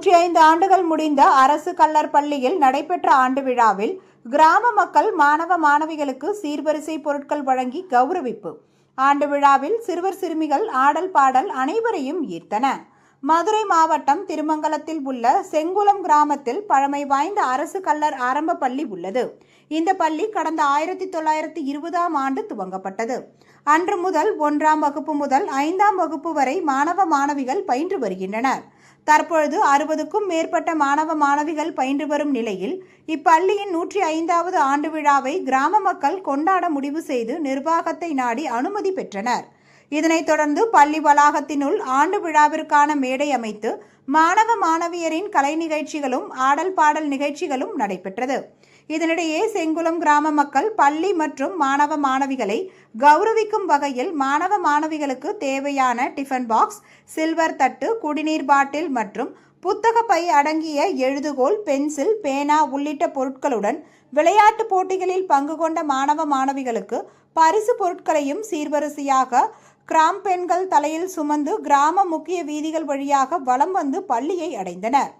நூற்றி ஐந்து ஆண்டுகள் முடிந்த அரசு கல்லர் பள்ளியில் நடைபெற்ற ஆண்டு விழாவில் கிராம மக்கள் மாணவ மாணவிகளுக்கு சீர்வரிசை பொருட்கள் வழங்கி கௌரவிப்பு. ஆண்டு விழாவில் சிறுவர் சிறுமிகள் ஆடல் பாடல் அனைவரையும் ஈர்த்தன. மதுரை மாவட்டம் திருமங்கலத்தில் உள்ள செங்குளம் கிராமத்தில் பழமை வாய்ந்த அரசு கல்லர் ஆரம்ப பள்ளி உள்ளது. இந்த பள்ளி கடந்த ஆயிரத்தி தொள்ளாயிரத்தி இருபதாம் ஆண்டு துவங்கப்பட்டது. அன்று முதல் ஒன்றாம் வகுப்பு முதல் ஐந்தாம் வகுப்பு வரை மாணவ மாணவிகள் பயின்று வருகின்றனர். தற்பொழுது அறுபதுக்கும் மேற்பட்ட மாணவ மாணவிகள் பயின்று வரும் நிலையில் இப்பள்ளியின் நூற்றி ஐந்தாவது ஆண்டு விழாவை கிராம மக்கள் கொண்டாட முடிவு செய்து நிர்வாகத்தை நாடி அனுமதி பெற்றனர். இதனைத் தொடர்ந்து பள்ளி வளாகத்தினுள் ஆண்டு விழாவிற்கான மேடை அமைத்து மாணவ மாணவியரின் கலை நிகழ்ச்சிகளும் ஆடல் பாடல் நிகழ்ச்சிகளும் நடைபெற்றது. இதனிடையே செங்குளம் கிராம மக்கள் பள்ளி மற்றும் மாணவ மாணவிகளை கௌரவிக்கும் வகையில் மாணவ மாணவிகளுக்கு தேவையான டிஃபன் பாக்ஸ் சில்வர் தட்டு குடிநீர் பாட்டில் மற்றும் புத்தக பை அடங்கிய எழுதுகோல் பென்சில் பேனா உள்ளிட்ட பொருட்களுடன் விளையாட்டு போட்டிகளில் பங்கு கொண்ட மாணவ மாணவிகளுக்கு பரிசு பொருட்களையும் சீர்வரிசையாக கிராம் பெண்கள் தலையில் சுமந்து கிராம முக்கிய வீதிகள் வழியாக வலம் வந்து பள்ளியை அடைந்தனர்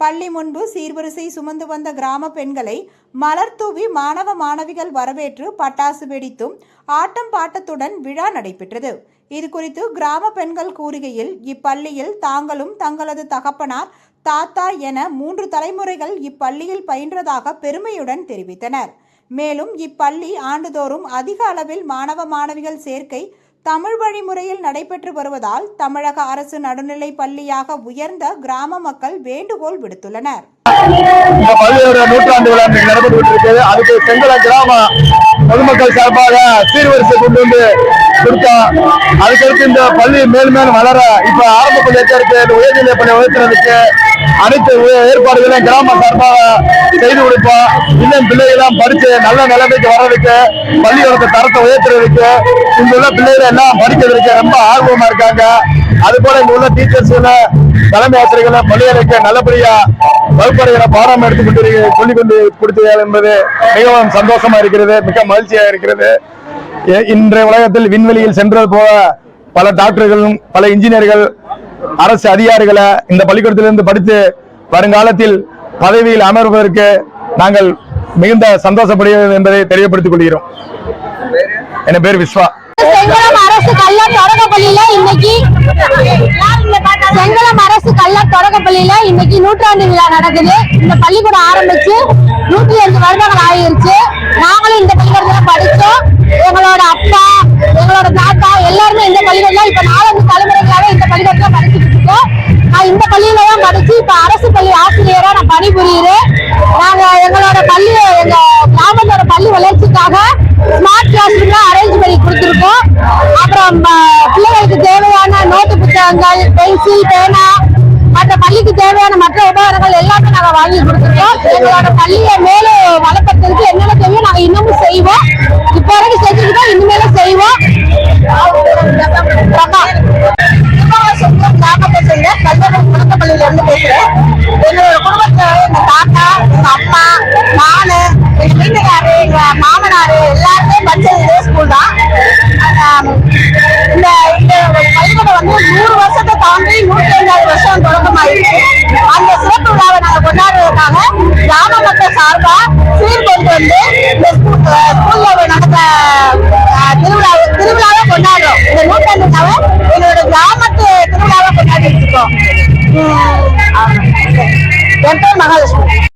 பள்ளி முன்பு சீர்வரிசை சுமந்து வந்த கிராம பெண்களை மலர் தூவி மாணவ மாணவிகள் வரவேற்று பட்டாசு வெடித்தும் ஆட்டம் பாட்டத்துடன் விழா நடைபெற்றது. இது குறித்து கிராம பெண்கள் கூறுகையில் இப்பள்ளியில் தாங்களும் தங்களது தகப்பனார் தாத்தா என மூன்று தலைமுறைகள் இப்பள்ளியில் பயின்றதாக பெருமையுடன் தெரிவித்தனர். மேலும் இப்பள்ளி ஆண்டுதோறும் அதிக அளவில் மாணவ மாணவிகள் சேர்க்கை தமிழ் வழிமுறையில் நடைபெற்று வருவதால் தமிழக அரசு நடுநிலை பள்ளியாக உயர்ந்த கிராம மக்கள் வேண்டுகோள் விடுத்துள்ளனர். பள்ளியோட நூற்றாண்டு விழா நடைபெற்று அதுக்கு செங்கல கிராம பொதுமக்கள் சார்பாக சீர்வரிசை கொண்டு வந்து கொடுத்தோம் அதுக்கடுத்து இந்த பள்ளி மேலும் மேலும் வளர இப்ப ஆரம்ப பள்ளி இருக்கு இந்த உயர்நிலை பள்ளி உயர்த்துறதுக்கு அனைத்து ஏற்பாடுகளையும் கிராம சார்பாக செய்து கொடுப்போம். இன்னும் பிள்ளைகள்லாம் படிச்சு நல்ல நிலைமைக்கு வர்றதுக்கு பள்ளியோட தரத்தை உயர்த்துறதுக்கு இங்குள்ள பிள்ளைகளை எல்லாம் படிக்கிறதுக்கு ரொம்ப ஆர்வமா இருக்காங்க. அது போல இங்க உள்ள டீச்சர்ஸ் தலைமை ஆசிரியர்களை பள்ளிகளுக்கு நல்லபடியா வகுப்பறைகளை பாடம் எடுத்து கொண்டு சொல்லிக் கொண்டு கொடுத்தீர்கள் என்பது மிகவும் சந்தோஷமா இருக்கிறது மிக மகிழ்ச்சியா இருக்கிறது. இன்றைய உலகத்தில் விண்வெளியில் சென்றது போல பல டாக்டர்களும் பல இன்ஜினியர்கள் அரசு அதிகாரிகளை இந்த பள்ளிக்கூடத்திலிருந்து படித்து வருங்காலத்தில் பதவியில் அமர்வதற்கு நாங்கள் மிகுந்த சந்தோஷப்படுகிறது என்பதை தெரியப்படுத்திக் கொள்கிறோம். என் பேர் விஸ்வா. செங்கலம் அரசு கல்லர் தொடக்கப்பள்ளியில இன்னைக்கு செங்கலம் அரசு கல்லா தொடக்கப்பள்ளியில இன்னைக்கு நூற்றாண்டு விழா நடக்குது. இந்த பள்ளிக்கூடம் ஆரம்பிச்சு நூத்தி அஞ்சு வருடங்கள் ஆயிருச்சு நாங்களும் இந்த பள்ளிக்கூடத்துல படிச்சோம். எங்களோட அப்பா எங்களோட தாத்தா எல்லாருமே இந்த பள்ளிக்கூடத்துல இப்ப நாலஞ்சு தலைமுறைகளாக இந்த பள்ளிக்கூடத்துல படிச்சுட்டு இருக்கோம். நான் இந்த பள்ளியில தான் படிச்சு இப்ப அரசு பள்ளி ஆசிரியரா நான் பணிபுரியுறேன். நாங்க எங்களோட பள்ளி எங்க கிராமத்தோட பள்ளி வளர்ச்சிக்காக ஸ்மார்ட் கிளாஸ் ரூம்லாம் அரேஞ்ச் பண்ணி கொடுத்துருக்கோம். அப்புறம் பிள்ளைகளுக்கு தேவையான நோட்டு புத்தகங்கள் பென்சில் பேனா மற்ற பள்ளிக்கு தேவையான மற்ற உபகரணங்கள் எல்லாமே நாங்க வாங்கி கொடுத்துருக்கோம். எங்களோட பள்ளியை மேலும் வளர்க்கறதுக்கு என்னென்ன தேவையோ நாங்க இன்னமும் செய்வோம். இப்போ வரைக்கும் வருஷத்தை நூற்றி ஐந்தாவது வருஷம் தொடக்கமாயிருக்கு. அந்த சிறப்பு விழாவை நாங்க கொண்டாடுறதுக்காக கிராம மக்கள் சார்பா சீர் கொண்டு வந்து இந்த ஸ்கூல் ஸ்கூல்ல நடந்த திருவிழாவை திருவிழாவை கொண்டாடுறோம். இந்த நூற்றாண்டு விழாவை எங்களோட கிராமத்து திருவிழாவை கொண்டாடிட்டு இருக்கோம். என் பேர் மகாலட்சுமி.